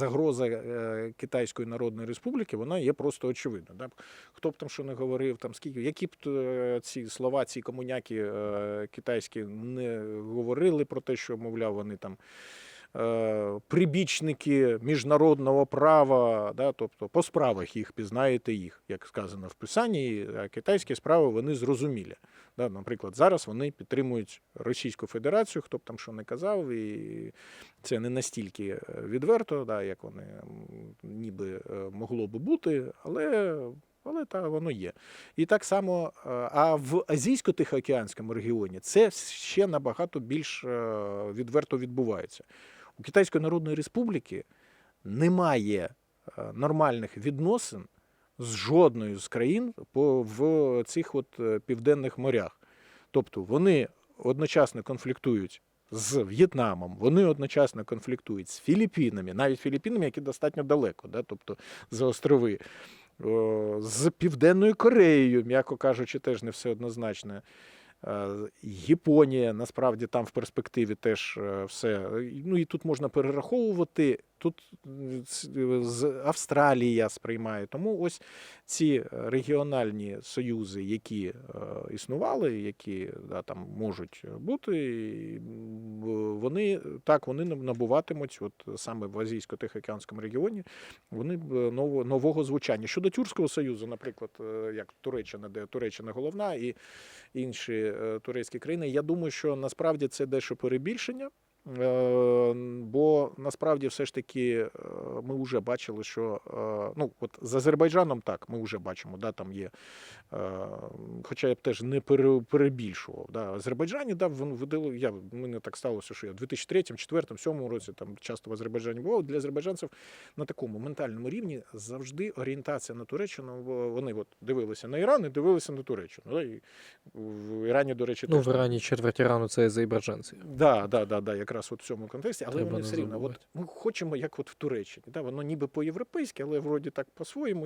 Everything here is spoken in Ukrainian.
загроза е, Китайської Народної Республіки, вона є просто очевидна. Да? Хто б там що не говорив, там скільки, які б е, ці слова, ці комуняки е, китайські не говорили про те, що, мовляв, вони там. Е, Прибічники міжнародного права, да, тобто по справах їх пізнаєте їх, як сказано в писанні, а китайські справи вони зрозумілі. Да, наприклад, зараз вони підтримують Російську Федерацію, хто б там що не казав, і це не настільки е, відверто, да, як вони ніби е, могло би бути, але. Але та воно є. І так само, а в Азійсько-Тихоокеанському регіоні це ще набагато більш відверто відбувається. У Китайської Народної Республіки немає е, нормальних відносин з жодною з країн в цих от е, південних морях. Тобто вони одночасно конфліктують з В'єтнамом, вони одночасно конфліктують з Філіппінами, навіть Філіппінами, які достатньо далеко, да? тобто за острови, з Південною Кореєю, м'яко кажучи, теж не все однозначно. Е, Японія насправді там в перспективі теж е, все. Ну і тут можна перераховувати. Тут з Австралія сприймає. Тому ось ці регіональні союзи, які е, існували, які да, там можуть бути, вони так вони набуватимуть, от саме в Азійсько-Тихоокеанському регіоні, вони е, ново, нового звучання. Щодо Тюркського союзу, наприклад, е, як Туреччина, де Туреччина головна, і інші е, турецькі країни, я думаю, що насправді це дещо перебільшення. Е, Бо насправді все ж таки е, ми вже бачили, що е, ну от з Азербайджаном так, ми вже бачимо, да, там є. Хоча я б теж не перебільшував. Да. Азербайджані да, видали, я мене так сталося, що я в 2003, 2004, 2007 році там часто в Азербайджані бував. Для азербайджанців на такому ментальному рівні завжди орієнтація на Туреччину. Вони от дивилися на Іран і дивилися на Туреччину. Да, і в Ірані, до речі, Ну, теж в Ірані четверть Ірану це азербайджанці. Да, да, да, да, якраз от в цьому контексті, але Треба вони все рівно, от ми хочемо, як от в Туреччині. Да, воно ніби по-європейськи, але вроді так по-своєму.